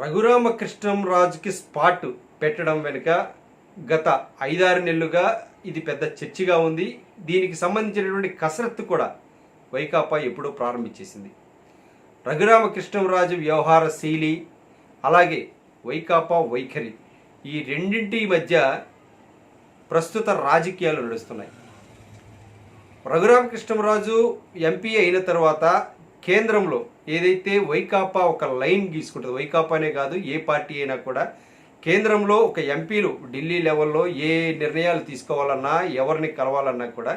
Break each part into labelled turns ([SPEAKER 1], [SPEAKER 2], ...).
[SPEAKER 1] రఘురామకృష్ణంరాజుకి spot పెట్టడం వెనుక గత ఐదారు నెలలుగా ఇది పెద్ద చర్చగా ఉంది. దీనికి సంబంధించినటువంటి కసరత్తు కూడా వైకాపా ఎప్పుడో ప్రారంభించేసింది. రఘురామకృష్ణంరాజు వ్యవహార శైలి అలాగే వైకాపా వైఖరి ఈ రెండింటి మధ్య ప్రస్తుత రాజకీయాలు నడుస్తున్నాయి. రఘురామకృష్ణరాజు ఎంపీ అయిన తర్వాత కేంద్రంలో ఏదైతే వైకాపా ఒక లైన్ గీసుకుంటుంది వైకాపానే కాదు ఏ పార్టీ అయినా కూడా కేంద్రంలో ఒక ఎంపీలు ఢిల్లీ లెవెల్లో ఏ నిర్ణయాలు తీసుకోవాలన్నా ఎవరిని కలవాలన్నా కూడా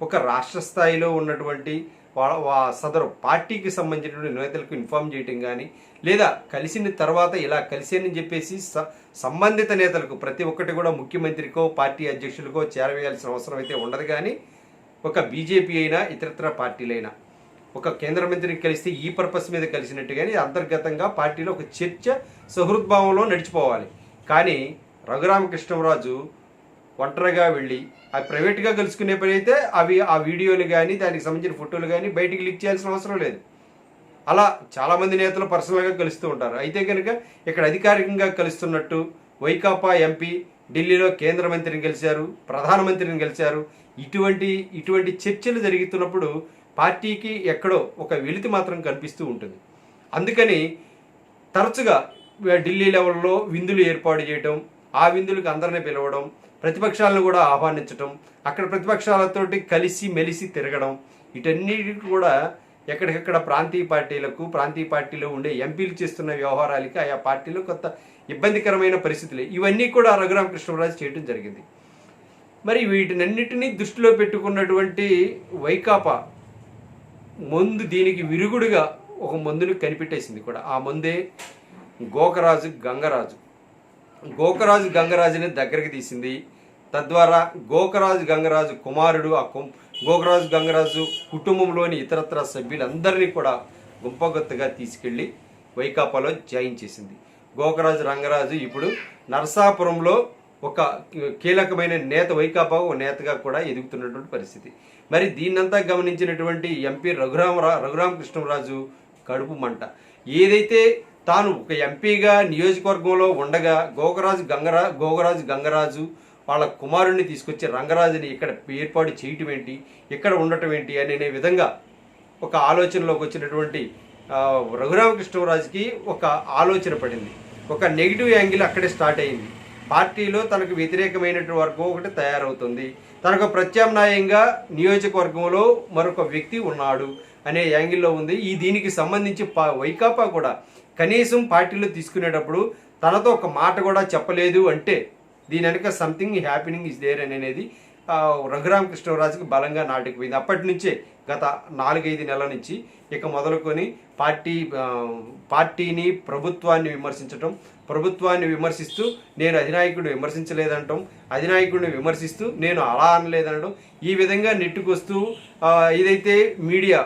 [SPEAKER 1] ఒక రాష్ట్ర స్థాయిలో ఉన్నటువంటి వా- సదరు పార్టీకి సంబంధించినటువంటి నేతలకు ఇన్ఫార్మ్ చేయటం కానీ లేదా కలిసిన తర్వాత ఇలా కలిసానని చెప్పేసి స- సంబంధిత నేతలకు ప్రతి ఒక్కటి కూడా ముఖ్యమంత్రికో పార్టీ అధ్యక్షులకో చేరవేయాల్సిన అవసరం అయితే ఉండదు కానీ ఒక బీజేపీ అయినా ఇతరత్ర పార్టీలైనా. ఒక కేంద్ర మంత్రిని కలిస్తే ఈ పర్పస్ మీద కలిసినట్టు కానీ అంతర్గతంగా పార్టీలో ఒక చర్చ సహృద్భావంలో నడిచిపోవాలి. కానీ రఘురామకృష్ణరాజు ఒంటరిగా వెళ్ళి అవి ప్రైవేట్గా కలుసుకునే పని అయితే అవి ఆ వీడియోలు కానీ దానికి సంబంధించిన ఫోటోలు కానీ బయటికి లీక్ చేయాల్సిన అవసరం లేదు. అలా చాలామంది నేతలు పర్సనల్గా కలుస్తూ ఉంటారు. అయితే కనుక ఇక్కడ అధికారికంగా కలుస్తున్నట్టు వైకాపా ఎంపీ ఢిల్లీలో కేంద్ర మంత్రిని కలిశారు ప్రధానమంత్రిని కలిశారు. ఇటువంటి ఇటువంటి చర్చలు జరుగుతున్నప్పుడు పార్టీకి ఎక్కడో ఒక వెలితి మాత్రం కనిపిస్తూ ఉంటుంది. అందుకని తరచుగా ఢిల్లీ లెవెల్లో విందులు ఏర్పాటు చేయటం ఆ విందులకు అందరిని పిలవడం ప్రతిపక్షాలను కూడా ఆహ్వానించటం అక్కడ ప్రతిపక్షాలతోటి కలిసి మెలిసి తిరగడం వీటన్నిటి కూడా ఎక్కడికక్కడ ప్రాంతీయ పార్టీలకు ప్రాంతీయ పార్టీలో ఉండే ఎంపీలు చేస్తున్న వ్యవహారాలకి ఆయా పార్టీలో కొత్త ఇబ్బందికరమైన పరిస్థితులు. ఇవన్నీ కూడా రఘురామకృష్ణరాజు చేయడం జరిగింది. మరి వీటినన్నిటినీ దృష్టిలో పెట్టుకున్నటువంటి వైకాపా మందు దీనికి విరుగుడుగా ఒక మందుని కనిపెట్టేసింది కూడా. ఆ మందే గోకరాజు గంగరాజు. గోకరాజు గంగరాజుని దగ్గరికి తీసింది. తద్వారా గోకరాజు గంగరాజు కుమారుడు ఆ కుం గోకరాజు గంగరాజు కుటుంబంలోని ఇతరత్ర సభ్యులందరినీ కూడా గుంపగొత్తగా తీసుకెళ్ళి వైకాపాలో జాయిన్ చేసింది. గోకరాజు రంగరాజు ఇప్పుడు నరసాపురంలో ఒక కీలకమైన నేత వైకాపా ఒక నేతగా కూడా ఎదుగుతున్నటువంటి పరిస్థితి. మరి దీన్నంతా గమనించినటువంటి ఎంపీ రఘురామ రఘురామకృష్ణరాజు కడుపు మంట. ఏదైతే తాను ఒక ఎంపీగా నియోజకవర్గంలో ఉండగా గోగరాజు గంగరా గోగరాజు గంగరాజు వాళ్ళ కుమారుణ్ణి తీసుకొచ్చి రంగరాజుని ఇక్కడ ఏర్పాటు చేయటం ఏంటి ఇక్కడ ఉండటం ఏంటి అనే విధంగా ఒక ఆలోచనలోకి వచ్చినటువంటి రఘురామకృష్ణరాజుకి ఒక ఆలోచన పడింది. ఒక నెగిటివ్ యాంగిల్ అక్కడే స్టార్ట్ అయింది. పార్టీలో తనకు వ్యతిరేకమైనటువంటి వర్గం ఒకటి తయారవుతుంది. తనకు ప్రత్యామ్నాయంగా నియోజకవర్గంలో మరొక వ్యక్తి ఉన్నాడు అనే యాంగిల్లో ఉంది. ఈ దీనికి సంబంధించి పా- వైకాపా కూడా కనీసం పార్టీలో తీసుకునేటప్పుడు తనతో ఒక మాట కూడా చెప్పలేదు అంటే దీని వెనక సంథింగ్ హ్యాపీనింగ్ ఇస్ దేర్ అని అనేది రఘురామ రఘురామకృష్ణరాజుకి బలంగా నాటికపోయింది. అప్పటి నుంచే గత నాలుగైదు నెలల నుంచి ఇక మొదలుకొని పార్టీ పార్టీని ప్రభుత్వాన్ని విమర్శించటం ప్రభుత్వాన్ని విమర్శిస్తూ నేను అధినాయకుడిని విమర్శించలేదంటాం అధినాయకుడిని విమర్శిస్తూ నేను అలా అనలేదనడం ఈ విధంగా నెట్టుకొస్తూ ఇదైతే ఏదైతే మీడియా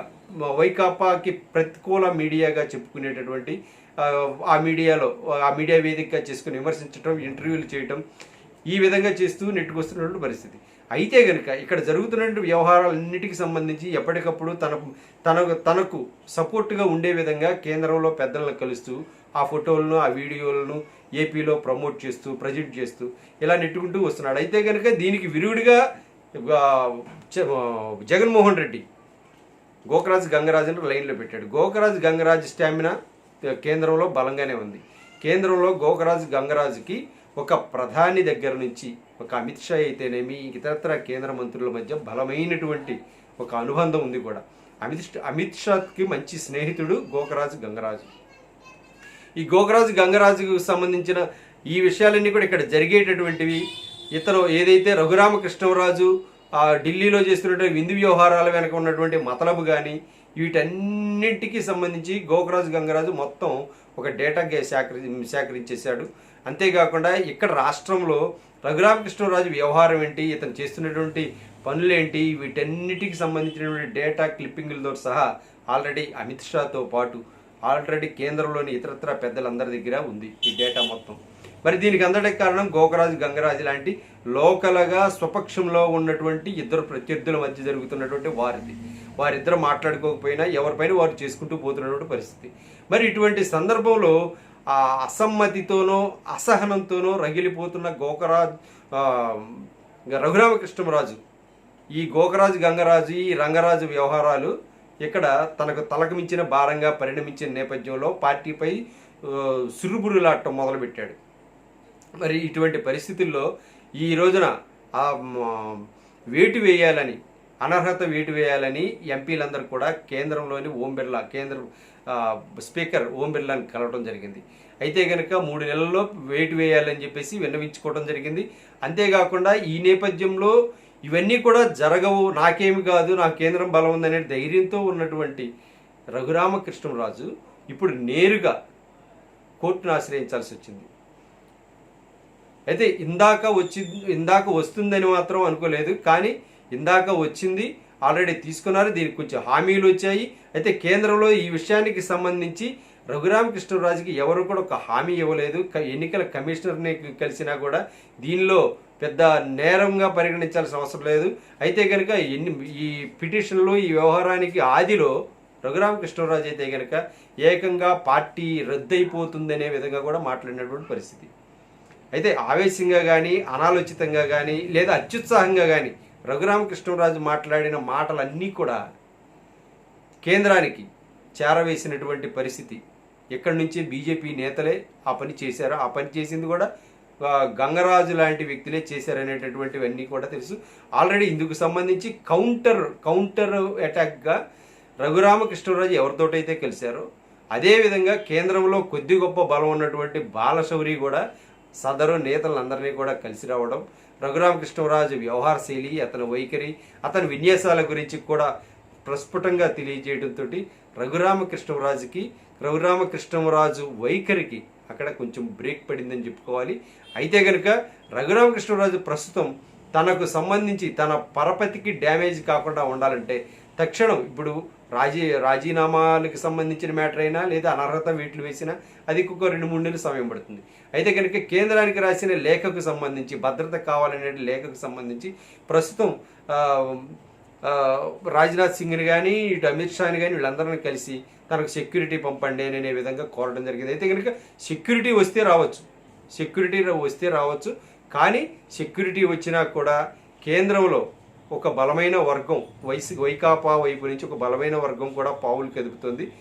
[SPEAKER 1] వైకాపాకి ప్రతికూల మీడియాగా చెప్పుకునేటటువంటి ఆ, ఆ మీడియాలో ఆ మీడియా వేదికగా చేసుకుని విమర్శించడం ఇంటర్వ్యూలు చేయటం ఈ విధంగా చేస్తూ నెట్టుకొస్తున్నటువంటి పరిస్థితి. అయితే గనుక ఇక్కడ జరుగుతున్నటువంటి వ్యవహారాలన్నిటికి సంబంధించి ఎప్పటికప్పుడు తన తనకు తనకు సపోర్ట్గా ఉండే విధంగా కేంద్రంలో పెద్దలను కలుస్తూ ఆ ఫోటోలను ఆ వీడియోలను ఏపీలో ప్రమోట్ చేస్తూ ప్రజెంట్ చేస్తూ ఇలా నెట్టుకుంటూ వస్తున్నాడు. అయితే కనుక దీనికి విరుగుడిగా జగన్మోహన్ రెడ్డి గోకరాజు గంగరాజును లైన్లో పెట్టాడు. గోకరాజు గంగరాజు స్టామినా కేంద్రంలో బలంగానే ఉంది. కేంద్రంలో గోకరాజు గంగరాజుకి ఒక ప్రధాని దగ్గర నుంచి ఒక అమిత్ షా అయితేనేమి ఇతరత్ర కేంద్ర మంత్రుల మధ్య బలమైనటువంటి ఒక అనుబంధం ఉంది కూడా. అమిత్ షా- అమిత్ షాకి మంచి స్నేహితుడు గోకరాజు గంగరాజు. ఈ గోకరాజు గంగరాజుకు సంబంధించిన ఈ విషయాలన్నీ కూడా ఇక్కడ జరిగేటటువంటివి. ఇతను ఏదైతే రఘురామకృష్ణరాజు ఆ ఢిల్లీలో చేస్తున్నటువంటి విందు వ్యవహారాల వెనక ఉన్నటువంటి మతలబు కానీ వీటన్నింటికి సంబంధించి గోకరాజు గంగరాజు మొత్తం ఒక డేటా సేకరి సేకరించేశాడు అంతేకాకుండా ఇక్కడ రాష్ట్రంలో రఘురామకృష్ణరాజు వ్యవహారం ఏంటి ఇతను చేస్తున్నటువంటి పనులేంటి వీటన్నిటికి సంబంధించినటువంటి డేటా క్లిప్పింగ్లతో సహా ఆల్రెడీ అమిత్ షాతో పాటు ఆల్రెడీ కేంద్రంలోని ఇతరత్ర పెద్దలందరి దగ్గర ఉంది ఈ డేటా మొత్తం. మరి దీనికి అందడానికి కారణం గోకరాజు గంగరాజు లాంటి లోకల్గా స్వపక్షంలో ఉన్నటువంటి ఇద్దరు ప్రత్యర్థుల మధ్య జరుగుతున్నటువంటి వారిది. వారిద్దరు మాట్లాడుకోకపోయినా ఎవరిపైన వారు చేసుకుంటూ పోతున్నటువంటి పరిస్థితి. మరి ఇటువంటి సందర్భంలో ఆ అసమ్మతితోనో అసహనంతోనో రగిలిపోతున్న గోకరాజ్ రఘురామకృష్ణరాజు. ఈ గోకరాజు గంగరాజు ఈ రంగరాజు వ్యవహారాలు ఇక్కడ తనకు తలకు మించిన భారంగా పరిణమించిన నేపథ్యంలో పార్టీపై సురుబురులాట్టం సురుబురులాటం మొదలుపెట్టాడు. మరి ఇటువంటి పరిస్థితుల్లో ఈ రోజున వేటు వేయాలని అనర్హత వేటు వేయాలని ఎంపీలందరూ కూడా కేంద్రంలోని ఓం బిర్లా కేంద్ర స్పీకర్ ఓం బిర్లాని కలవడం జరిగింది. అయితే కనుక మూడు నెలల్లో వేటు వేయాలని చెప్పేసి విన్నవించుకోవడం జరిగింది. అంతేకాకుండా ఈ నేపథ్యంలో ఇవన్నీ కూడా జరగవు నాకేమి కాదు నా కేంద్రం బలం ఉందనే ధైర్యంతో ఉన్నటువంటి రఘురామకృష్ణరాజు ఇప్పుడు నేరుగా కోర్టును ఆశ్రయించాల్సి వచ్చింది. అయితే ఇందాక వచ్చి ఇందాక వస్తుందని మాత్రం అనుకోలేదు. కానీ ఇందాక వచ్చింది ఆల్రెడీ తీసుకున్నారు దీనికి కొంచెం హామీలు వచ్చాయి. అయితే కేంద్రంలో ఈ విషయానికి సంబంధించి రఘురామకృష్ణరాజుకి ఎవరు కూడా ఒక హామీ ఇవ్వలేదు. ఎన్నికల కమిషనర్ని కలిసినా కూడా దీనిలో పెద్ద నేరంగా పరిగణించాల్సిన అవసరం లేదు. అయితే కనుక ఎన్ని ఈ పిటిషన్లో ఈ వ్యవహారానికి ఆదిలో రఘురామకృష్ణరాజు అయితే కనుక ఏకంగా పార్టీ రద్దయిపోతుందనే విధంగా కూడా మాట్లాడినటువంటి పరిస్థితి. అయితే ఆవేశంగా కానీ అనాలోచితంగా కానీ లేదా అత్యుత్సాహంగా కానీ రఘురామకృష్ణరాజు మాట్లాడిన మాటలన్నీ కూడా కేంద్రానికి చేరవేసినటువంటి పరిస్థితి. ఎక్కడి నుంచి బీజేపీ నేతలే ఆ పని చేశారు ఆ పని చేసింది కూడా గంగరాజు లాంటి వ్యక్తులే చేశారనేటటువంటివన్నీ కూడా తెలుసు. ఆల్రెడీ ఇందుకు సంబంధించి కౌంటర్ కౌంటర్ అటాక్గా రఘురామకృష్ణరాజు ఎవరితోటైతే కలిశారో అదేవిధంగా కేంద్రంలో కొద్ది గొప్ప బలం ఉన్నటువంటి బాలశౌరి కూడా సదరు నేతలందరినీ కూడా కలిసి రావడం రఘురామకృష్ణరాజు వ్యవహార శైలి అతని వైఖరి అతని విన్యాసాల గురించి కూడా ప్రస్ఫుటంగా తెలియజేయడంతో రఘురామకృష్ణరాజుకి రఘురామకృష్ణరాజు వైఖరికి అక్కడ కొంచెం బ్రేక్ పడిందని చెప్పుకోవాలి. అయితే కనుక రఘురామకృష్ణరాజు ప్రస్తుతం తనకు సంబంధించి తన పరపతికి డ్యామేజ్ కాకుండా ఉండాలంటే తక్షణం ఇప్పుడు రాజీ రాజీనామాలకు సంబంధించిన మ్యాటర్ అయినా లేదా అనర్హత వీటిలు వేసినా అది ఇంకొక రెండు మూడు నెలలు సమయం పడుతుంది. అయితే కనుక కేంద్రానికి రాసిన లేఖకు సంబంధించి భద్రత కావాలనే లేఖకు సంబంధించి ప్రస్తుతం రాజ్నాథ్ సింగ్ని కానీ ఇటు అమిత్ షాని కానీ వీళ్ళందరినీ కలిసి తనకు సెక్యూరిటీ పంపండి అని అనే విధంగా కోరడం జరిగింది. అయితే కనుక సెక్యూరిటీ వస్తే రావచ్చు. సెక్యూరిటీ వస్తే రావచ్చు. కానీ సెక్యూరిటీ వచ్చినా కూడా కేంద్రంలో ఒక బలమైన వర్గం వైసి వైకాపా వైపు నుంచి ఒక బలమైన వర్గం కూడా పావులు కదుపుతుంది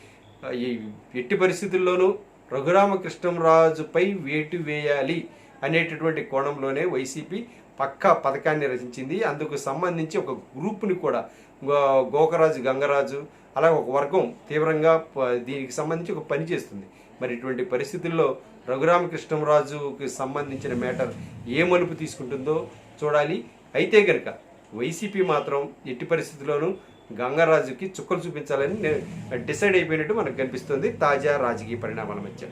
[SPEAKER 1] ఈ ఎట్టి పరిస్థితుల్లోనూ రఘురామకృష్ణంరాజుపై వేటు వేయాలి అనేటటువంటి కోణంలోనే వైసీపీ పక్కా పథకాన్ని రచించింది. అందుకు సంబంధించి ఒక గ్రూప్ని కూడా గో- గోకరాజు గంగరాజు అలా ఒక వర్గం తీవ్రంగా దీనికి సంబంధించి ఒక పని చేస్తుంది. మరి ఇటువంటి పరిస్థితుల్లో రఘురామకృష్ణరాజుకి సంబంధించిన మ్యాటర్ ఏ మలుపు తీసుకుంటుందో చూడాలి. అయితే కనుక వైసీపీ మాత్రం ఎట్టి పరిస్థితుల్లోనూ గంగరాజుకి చుక్కలు చూపించాలని డిసైడ్ అయిపోయినట్టు మనకు కనిపిస్తుంది. తాజా రాజకీయ పరిణామాల మధ్య.